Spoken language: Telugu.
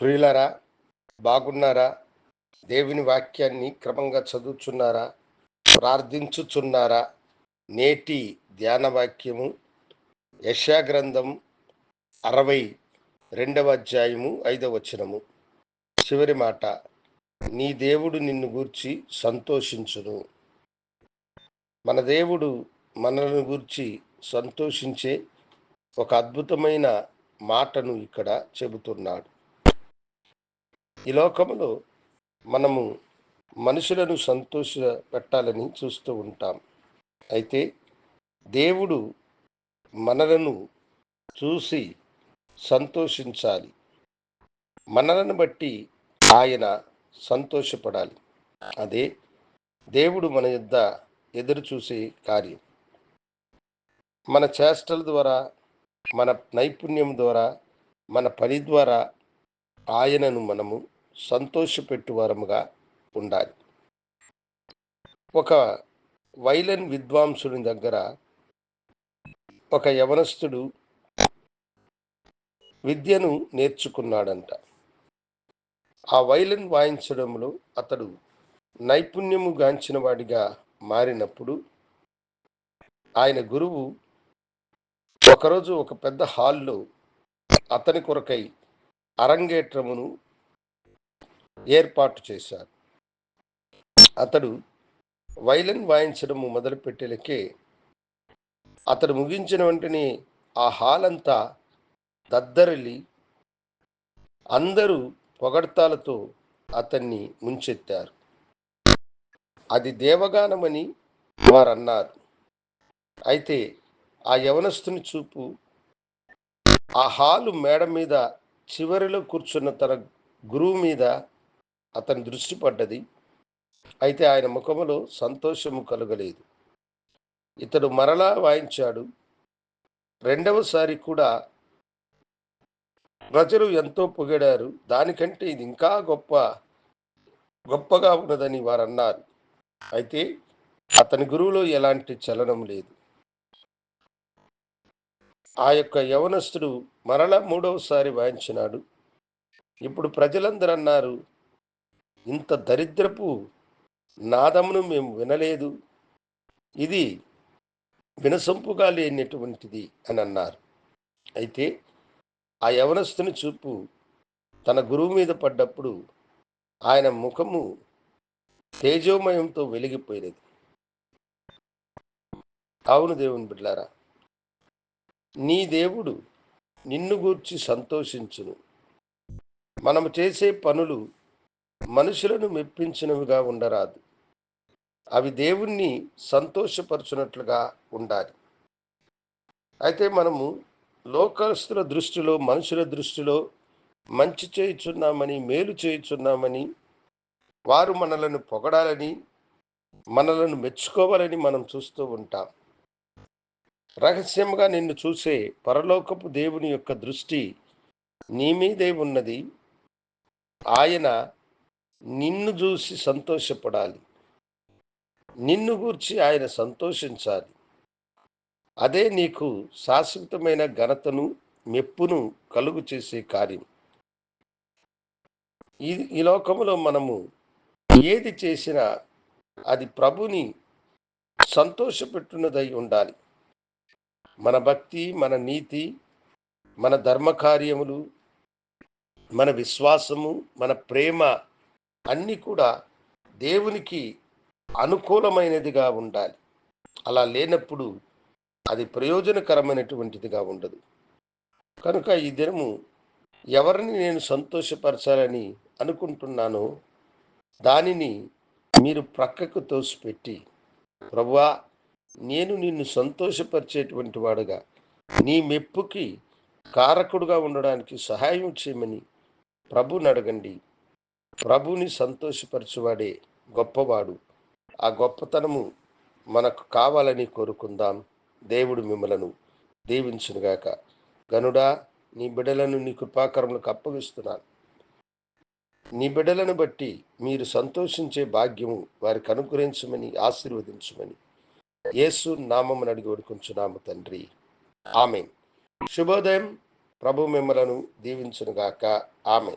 ప్రియులరా బాగున్నారా? దేవుని వాక్యాన్ని క్రమంగా చదువుచున్నారా? ప్రార్థించుచున్నారా? నేటి ధ్యాన వాక్యము యశాగ్రంథం అరవై రెండవ అధ్యాయము ఐదవ వచనము. చివరి మాట నీ దేవుడు నిన్ను గూర్చి సంతోషించును. మన దేవుడు మనల్ని గూర్చి సంతోషించే ఒక అద్భుతమైన మాటను ఇక్కడ చెబుతున్నాడు. ఈ లోకంలో మనము మనుషులను సంతోష పెట్టాలని చూస్తూ ఉంటాం. అయితే దేవుడు మనలను చూసి సంతోషించాలి. మనలను బట్టి ఆయన సంతోషపడాలి. అదే దేవుడు మన యొద్ద ఎదురు చూసే కార్యం. మన చేష్టల ద్వారా మన నైపుణ్యం ద్వారా మన పని ద్వారా ఆయనను మనము సంతోషపెట్టువారముగా ఉండాలి. ఒక వైలన్ విద్వాంసుని దగ్గర ఒక యవనస్తుడు విద్యను నేర్చుకున్నాడంట. ఆ వైలన్ వాయించడంలో అతడు నైపుణ్యము గాంచిన వాడిగా మారినప్పుడు ఆయన గురువు ఒకరోజు ఒక పెద్ద హాల్లో అతని కొరకై అరంగేట్రమును ఏర్పాటు చేశారు. అతడు వైలన్ వాయించడము మొదలుపెట్టేలకే అతడు ముగించిన వెంటనే ఆ హాల్ అంతా దద్దరిల్లి అందరూ పొగడ్తాలతో అతన్ని ముంచెత్తారు. అది దేవగానమని వారు అన్నారు అయితే ఆ యవనస్తుని చూపు ఆ హాలు మేడ మీద చివరిలో కూర్చున్న తన గురువు మీద అతని దృష్టి పడ్డది. అయితే ఆయన ముఖములో సంతోషము కలగలేదు. ఇతడు మరలా వాయించాడు. రెండవసారి కూడా ప్రజలు ఎంతో పొగిడారు. దానికంటే ఇది ఇంకా గొప్ప గొప్పగా ఉన్నదని వారు అన్నారు అయితే అతని గురువులో ఎలాంటి చలనం లేదు. ఆ యొక్క యవనస్తుడు మరల మూడవసారి వాయించినాడు. ఇప్పుడు ప్రజలందరూ అన్నారు ఇంత దరిద్రపు నాదమును మేము వినలేదు. ఇది వినసొంపుగా లేనటువంటిది అని అన్నారు. అయితే ఆ యవనస్తుని చూపు తన గురువు మీద పడ్డప్పుడు ఆయన ముఖము తేజోమయంతో వెలిగిపోయినది. అవును దేవుని బిడ్లారా నీ దేవుడు నిన్ను గూర్చి సంతోషించును. మనము చేసే పనులు మనుషులను మెప్పించినవిగా ఉండరాదు. అవి దేవుణ్ణి సంతోషపరచునట్లుగా ఉండాలి. అయితే మనము లోకస్తుల దృష్టిలో మనుషుల దృష్టిలో మంచి చేయుచున్నామని మేలు చేయుచున్నామని వారు మనలను పొగడాలని మనలను మెచ్చుకోవాలని మనం చూస్తూ ఉంటాం. రహస్యంగా నిన్ను చూసే పరలోకపు దేవుని యొక్క దృష్టి నీ మీదే ఉన్నది. ఆయన నిన్ను చూసి సంతోషపడాలి. నిన్ను గూర్చి ఆయన సంతోషించాలి. అదే నీకు శాశ్వతమైన ఘనతను మెప్పును కలుగు చేసే కార్యం. ఈ ఈ లోకములో మనము ఏది చేసినా అది ప్రభుని సంతోషపెట్టున్నదై ఉండాలి. మన భక్తి మన నీతి మన ధర్మకార్యములు మన విశ్వాసము మన ప్రేమ అన్నీ కూడా దేవునికి అనుకూలమైనదిగా ఉండాలి. అలా లేనప్పుడు అది ప్రయోజనకరమైనటువంటిదిగా ఉండదు. కనుక ఈ దినము ఎవరిని నేను సంతోషపరచాలని అనుకుంటున్నానో దానిని మీరు ప్రక్కకు తోసిపెట్టి ప్రభువా నేను నిన్ను సంతోషపరిచేటువంటి వాడుగా. నీ మెప్పుకి కారకుడుగా ఉండడానికి సహాయం చేయమని ప్రభుని అడగండి. ప్రభుని సంతోషపరచువాడే గొప్పవాడు. ఆ గొప్పతనము మనకు కావాలని కోరుకుందాం. దేవుడు మిమ్మలను దీవించునుగాక. గనుడా నీ బిడ్డలను నీ కృపాకరములకు అప్పగిస్తున్నాను. నీ బిడ్డలను బట్టి మీరు సంతోషించే భాగ్యము వారికి అనుగ్రహించమని ఆశీర్వదించమని యేసు నామమును అడిగి వేడుకొంచున్నాము తండ్రి. ఆమె శుభోదయం. ప్రభు మిమ్మలను దీవించునుగాక. ఆమె